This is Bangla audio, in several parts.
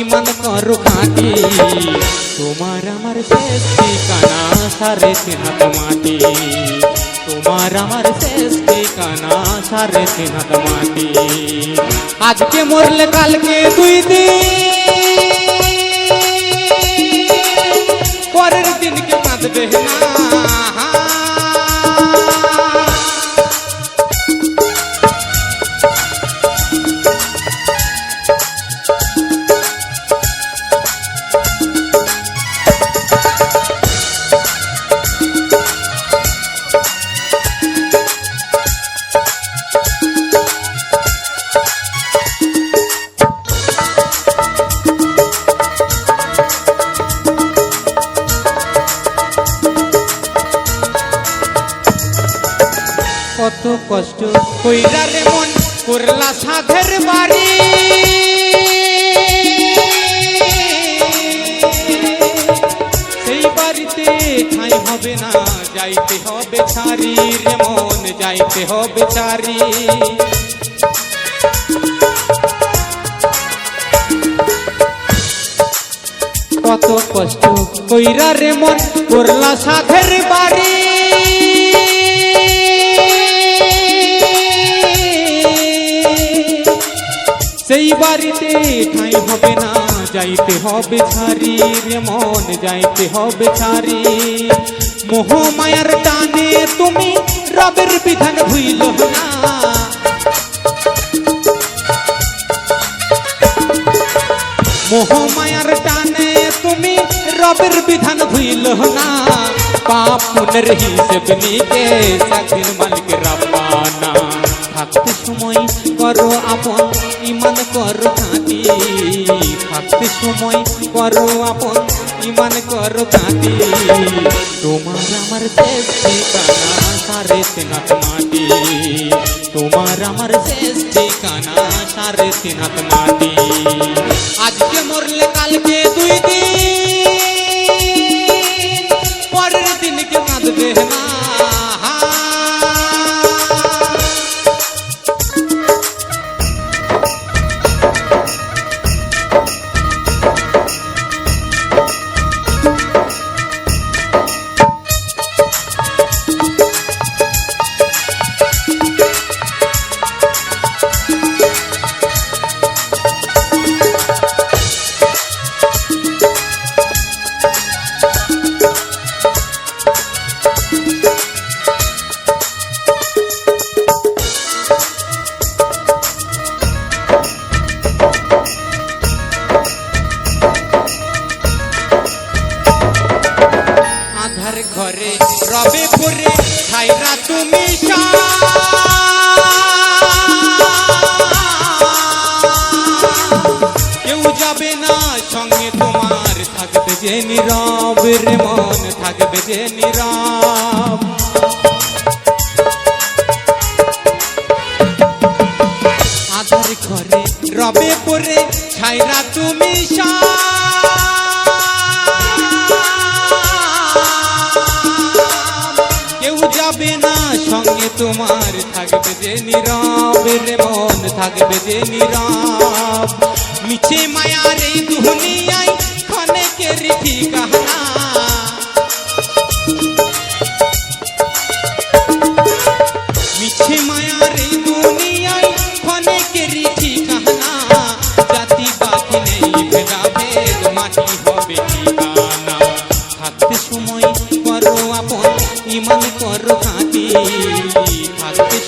ইমান করো খাঁটি। তোমার আমার শেষ ঠিকানা, সারে সিনাত মাটি তোমার আমার শেষ ঠিকানা, সারে সিনাত মাটি আজকে মরলে কালকে দুই দিন। কত কষ্ট কইরা রে মন করলা সাধের বাড়ি। সেই বাড়িতে ঠাই হবে না, যাইতে হবে ছাড়ি রে মন, যাইতে হবে ছাড়ি কত কষ্ট কইরা রে মন করলা সাধের বাড়ি। বাড়িতে ঠাই হবে না, যাইতে হবে ছাড়ি রে মন, যাইতে হবে ছাড়ি। মোহ মায়ার টানে তুমি রবের বিধান ভুইল না। মোহ মায়ার টানে তুমি রবের বিধান ভুইল না। পাপ পুনের হিসেব নিকে একদিন মালিক ইমান করো কাঁদি, থাকতে সময় করো আপন, ইমান করো কাঁদি। তোমার আমার শেষ ঠিকানা, সারে সেনাত মাটি। তোমার আমার শেষ ঠিকানা, সারে মাটি। আজকে মরলে কালকে দুই দিন ঘরে, রবে পরে ছাইরা তুমি কেউ যাবে না সঙ্গে তোমার, থাকবে যে নীরব রে মন, থাকবে যে নীরব। ঘরে, রবে পরে ছাইরা তুমি কেউ তোমার থাকবে যে নীরব, রে মন থাকবে যে নীরব। মিছে মায়ার এই দুনিয়ায় ক্ষণেকের ঠিকানা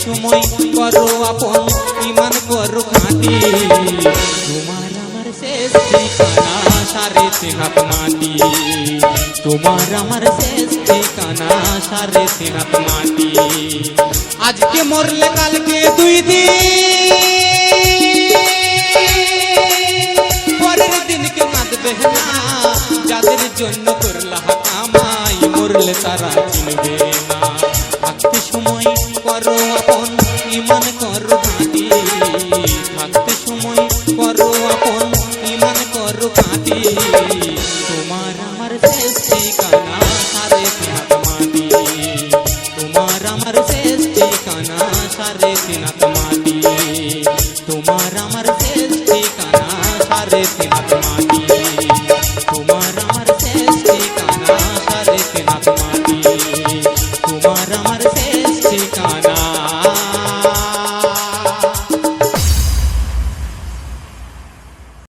সময় করো আপন, ইমান করো খাঁটি। তোমার আমার শেষ ঠিকানা, সারে সিনাত মাটি। তোমার আমার শেষ ঠিকানা, সারে সিনাত মাটি। আজকে মরলে কালকে দুই দিন। পরের দিনকে কাঁদবে না, যাদের জন্য করলা কামাই মরলে তারা চিনবে retina